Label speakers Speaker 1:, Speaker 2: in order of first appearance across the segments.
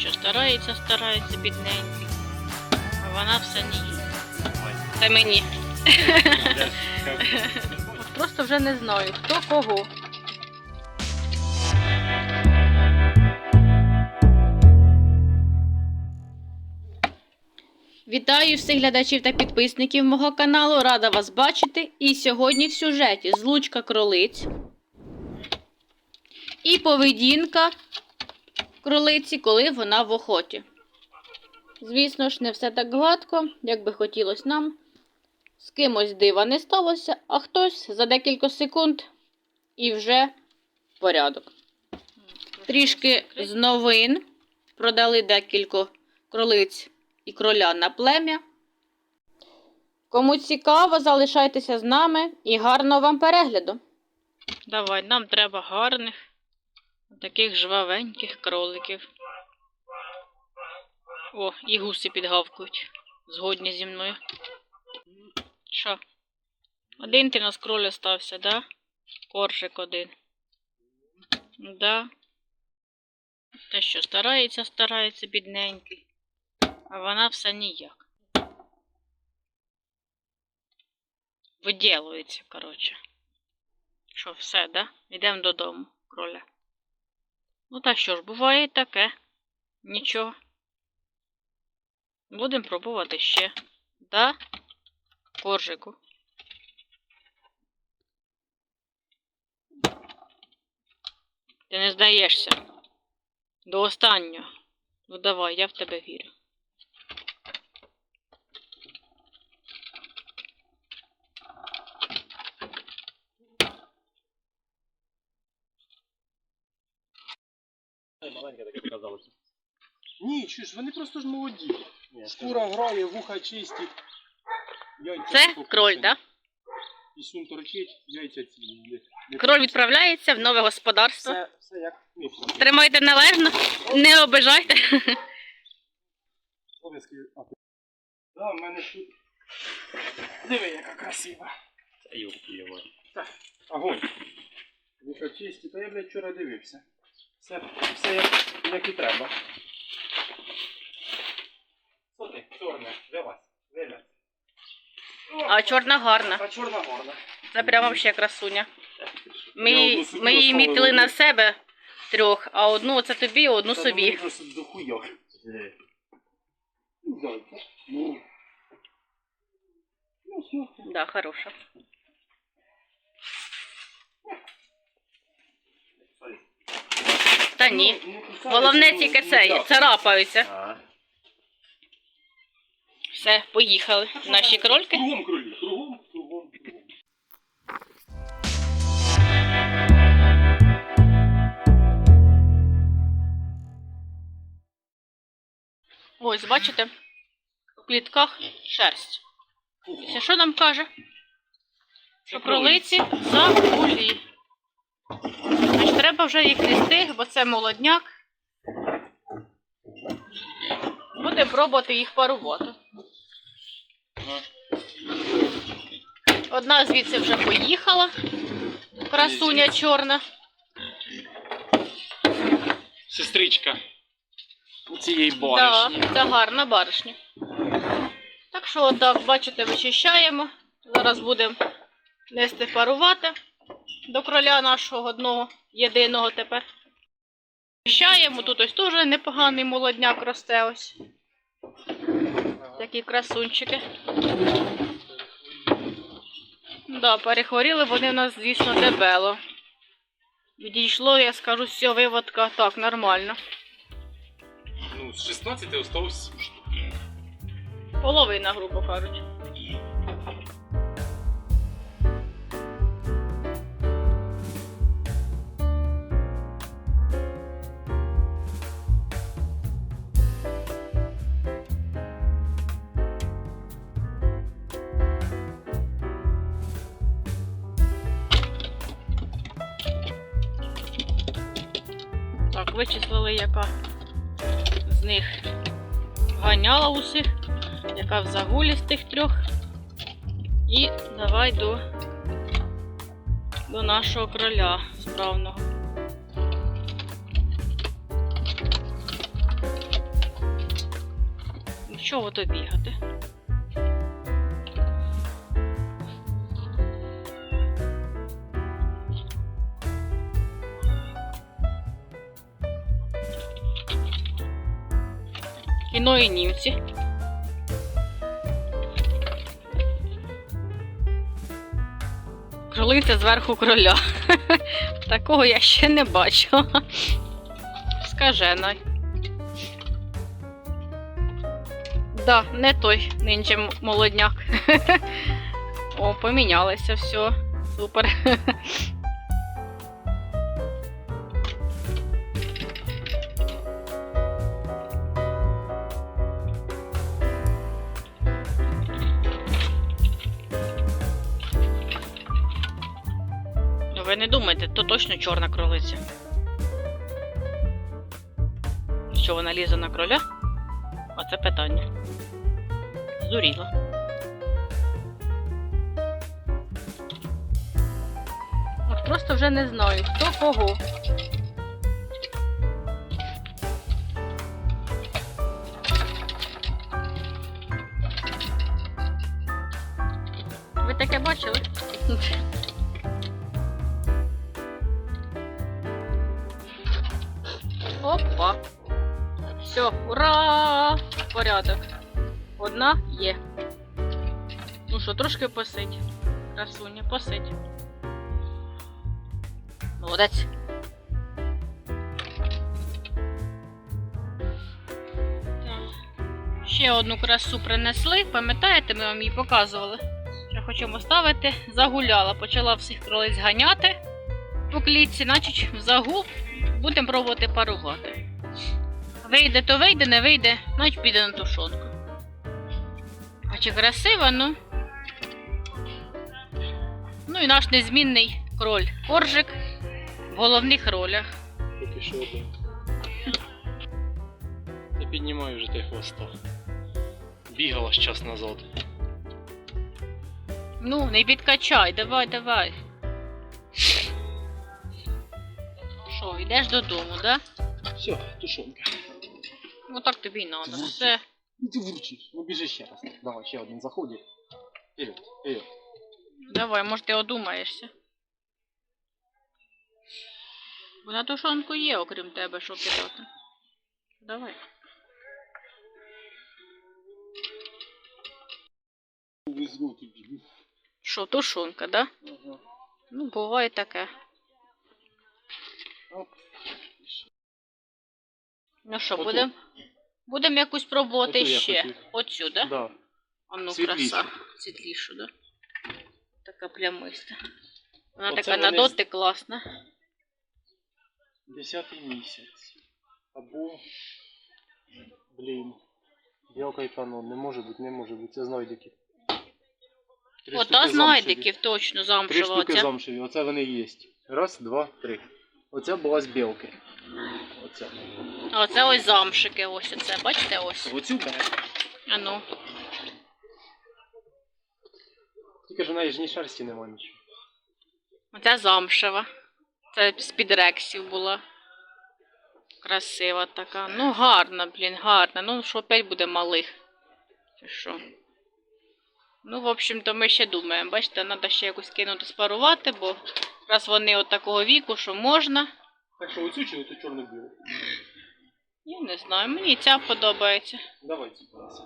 Speaker 1: що старається, старається бідненький. А вона все не їсть. Це мені. От просто вже не знаю, хто кого. Вітаю всіх глядачів та підписників мого каналу. Рада вас бачити. І сьогодні в сюжеті злучка кролиць і поведінка кролиці, коли вона в охоті. Звісно ж, не все так гладко, як би хотілося нам. З кимось дива не сталося, а хтось за декілька секунд і вже порядок. Трішки з новин продали декілька кролиць і кроля на плем'я. Кому цікаво, залишайтеся з нами і гарного вам перегляду. Давай, нам треба гарних, таких жвавеньких кроликів. О, і гуси підгавкують. Згодні зі мною. Що? Один ти нас кроль остався, да? Коржик один. Да. Та що, старається, старається, бідненький. А вона все ніяк. Виділується, коротше. Що, все, да? Йдемо додому, кроля. Ну так що ж, буває і таке. Нічого. Будемо пробувати ще. Да? Коржику. Ти не здаєшся. До останнього. Ну давай, я в тебе вірю.
Speaker 2: Маленьке таке показалося.
Speaker 3: Ні, ж вони просто ж молоді.
Speaker 2: Ні,
Speaker 3: Шкура грає, вуха чисті. Яйця
Speaker 1: Це кроль, так?
Speaker 3: Пісюн торчить, яйця цілі. Не- не
Speaker 1: Кроль відправляється в нове господарство.
Speaker 3: Все, все як.
Speaker 1: Тримайте належно, не обижайте.
Speaker 3: Обов'язки. А, ти- Да, в мене тут. Диви, яка красива.
Speaker 2: Це юбки його.
Speaker 3: Огонь. Вуха чисті, та я, блядь, вчора дивився. Все, все як, як і треба. Що ти, чорне, вилазь, вилазь.
Speaker 1: А чорна гарна.
Speaker 3: А чорна горна.
Speaker 1: Це прямо ще красуня. Ми, ми її мітили на себе трьох, а одну це тобі, одну собі.
Speaker 3: просто. Ну, все.
Speaker 1: Да, хороша. Та ні.
Speaker 3: Ну,
Speaker 1: Головне
Speaker 3: ну,
Speaker 1: тільки
Speaker 3: ну,
Speaker 1: це,
Speaker 3: так.
Speaker 1: царапаються.
Speaker 2: А,
Speaker 1: Все, поїхали. Наші крольки.
Speaker 3: Кругом кролі, кругом, кругом, кругом.
Speaker 1: Ось, бачите, у клітках шерсть. Це що нам каже? Що кролиці загулі. Значить, треба вже їх нести, бо це молодняк. Будемо пробувати їх парувати. Одна звідси вже поїхала. Красуня чорна.
Speaker 3: Сестричка. У цієї баришні.
Speaker 1: це гарна баришня. Так що, отак, бачите, вичищаємо. Зараз будемо нести парувати до кроля нашого одного, єдиного тепер. Вичищаємо, тут ось теж непоганий молодняк росте ось. Такі красунчики. Да, перехворіли вони в нас, звісно, дебело. Відійшло, я скажу, все, виводка так, нормально.
Speaker 3: Ну, з 16 осталось 7.
Speaker 1: Половина, грубо кажучи. Так, вичислили, яка з них ганяла усіх, яка в загулі з тих трьох. І давай до, до нашого короля справного. Нічого то бігати? Кіно і німці. Кролиця зверху кроля. Такого я ще не бачила. Скажена. Да, не той нинче молодняк. О, помінялися, все. Супер. Ви не думайте, то точно чорна кролиця. Що вона лізе на кроля? Оце питання. Здуріла. От просто вже не знаю, хто кого. Ви таке бачили? Порядок. Одна є. Ну що, трошки посидь. Красуня, посидь. Молодець. Ще одну красу принесли. Пам'ятаєте, ми вам її показували. Що хочемо ставити. Загуляла. Почала всіх кролиць ганяти по клітці, значить в загул будемо пробувати парувати. Вийде, то вийде, не вийде, значить піде на тушонку. А чи красиво, ну? Ну і наш незмінний кроль. Коржик в головних ролях.
Speaker 3: Поки що один. Не піднімаю вже ти хвоста. Бігала ж час назад.
Speaker 1: Ну, не підкачай, давай, давай. Що, йдеш додому, да?
Speaker 3: Все, тушонка.
Speaker 1: Ну так тобі й надо.
Speaker 3: Звучить.
Speaker 1: Все.
Speaker 3: Ну ти. Ну біжи ще раз. Давай, ще один заходить. Вперед, вперед.
Speaker 1: Давай, може ти одумаєшся. Бо на тушонку є, окрім тебе, що кидати. Давай.
Speaker 3: Візьму тобі.
Speaker 1: Що, тушонка, да?
Speaker 3: Ага.
Speaker 1: Ну, буває таке.
Speaker 3: Оп.
Speaker 1: Ну що,
Speaker 3: Отут.
Speaker 1: будемо будем якусь пробувати
Speaker 3: Оту я
Speaker 1: ще.
Speaker 3: хотів.
Speaker 1: Оцю, да?
Speaker 3: Да.
Speaker 1: А ну,
Speaker 3: Світлішу.
Speaker 1: краса. Світлішу, да? Така плямиста. Вона
Speaker 3: Оце
Speaker 1: така на
Speaker 3: вони
Speaker 1: дотик класна.
Speaker 3: Десятий місяць. Або. Блін. Білка і канон. Не може бути, не може бути. Це знайдики. Три
Speaker 1: Ота
Speaker 3: штуки
Speaker 1: знайдиків точно.
Speaker 3: Три
Speaker 1: замшева.
Speaker 3: штуки
Speaker 1: Оця.
Speaker 3: замшеві. Оце вони є. Раз, два, три. Оця була з білки. Оця.
Speaker 1: А Оце ось замшики, ось оце. Бачите, ось.
Speaker 3: Оцю бере.
Speaker 1: А ну.
Speaker 3: Тільки ж неї ні шерсті нема нічого.
Speaker 1: Оця замшева. Це з-під рексів була. Красива така. Ну, гарна, блін, гарна. Ну, що опять буде малих. Чи що? Ну, в общем-то, ми ще думаємо. Бачите, треба ще якусь кинути спарувати, бо раз вони от такого віку, що можна.
Speaker 3: Так що оцю чи оцю чорно-білу?
Speaker 1: Я не знаю, мені ця подобається.
Speaker 3: Давай цю принеси.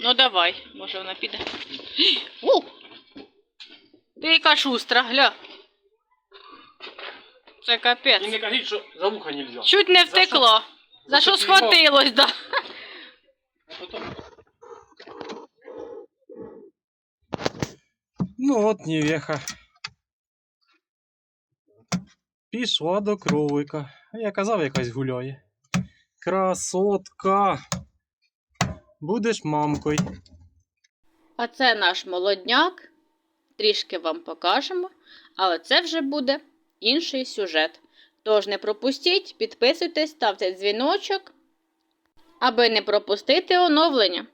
Speaker 1: Ну давай, може вона піде. У! Ти яка шустра, гля. Це
Speaker 3: І
Speaker 1: капець.
Speaker 3: не кажіть, що за вуха нельзя.
Speaker 1: Чуть не
Speaker 3: За
Speaker 1: втекло. За
Speaker 3: За
Speaker 1: що
Speaker 3: що піймав?
Speaker 1: схватилось, да.
Speaker 3: А потім... Ну от невеха. Пішла до кролика. Я казав, якась гуляє. Красотка. Будеш мамкою.
Speaker 1: А це наш молодняк. Трішки вам покажемо, але це вже буде інший сюжет. Тож не пропустіть, підписуйтесь, ставте дзвіночок, аби не пропустити оновлення.